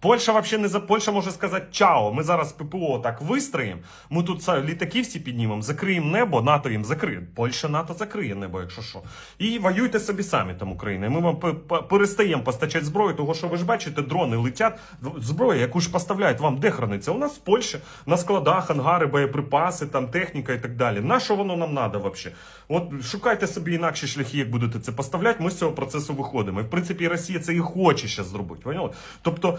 Польща вообще не за Польща може сказати чао. Ми зараз ППО так вистроїмо. Ми тут літаки всі піднімемо, закриємо небо, НАТО їм закриє. Польща НАТО закриє небо, якщо що. І воюйте собі самі там Україна. Ми вам перестаємо постачати зброю, того що ви ж бачите, дрони летять. Зброя, яку ж поставляють вам, де храниться? У нас в Польщі на складах, ангари, боєприпаси, там техніка і так далі. На що воно нам треба взагалі? От шукайте собі інакші шляхи, як будете це поставляти. Ми з цього процесу виходимо. І в принципі Росія це і хоче зараз зробити. Поняли? Тобто.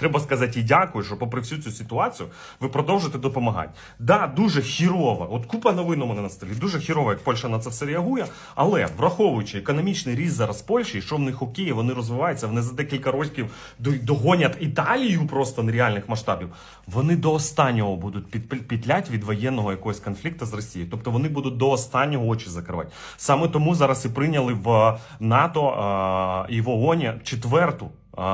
Треба сказати і дякую, що попри всю цю ситуацію ви продовжуєте допомагати. Да, дуже хірово. От купа новин у мене на столі. Дуже хірово, як Польща на це все реагує. Але враховуючи економічний ріст зараз Польщі, що в них окей, вони розвиваються, вони за декілька років догонять Італію просто нереальних масштабів. Вони до останнього будуть під, підлять від воєнного якогось конфлікту з Росією. Тобто вони будуть до останнього очі закривати. Саме тому зараз і прийняли в НАТО а, і в ООНі четверту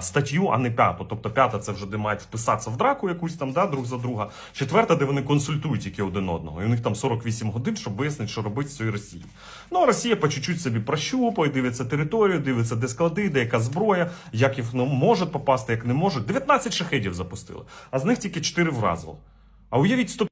статтю, а не п'яту. Тобто п'ята це вже де мають вписатися в драку якусь там, да, друг за друга. Четверта, де вони консультують тільки один одного. І у них там 48 годин, щоб вияснити, що робити з цією Росією. Ну а Росія по чуть-чуть собі прощупує, дивиться територію, дивиться, де склади, де яка зброя, як їх ну, можуть попасти, як не можуть. 19 шахедів запустили, а з них тільки 4 вразило. А уявіть 100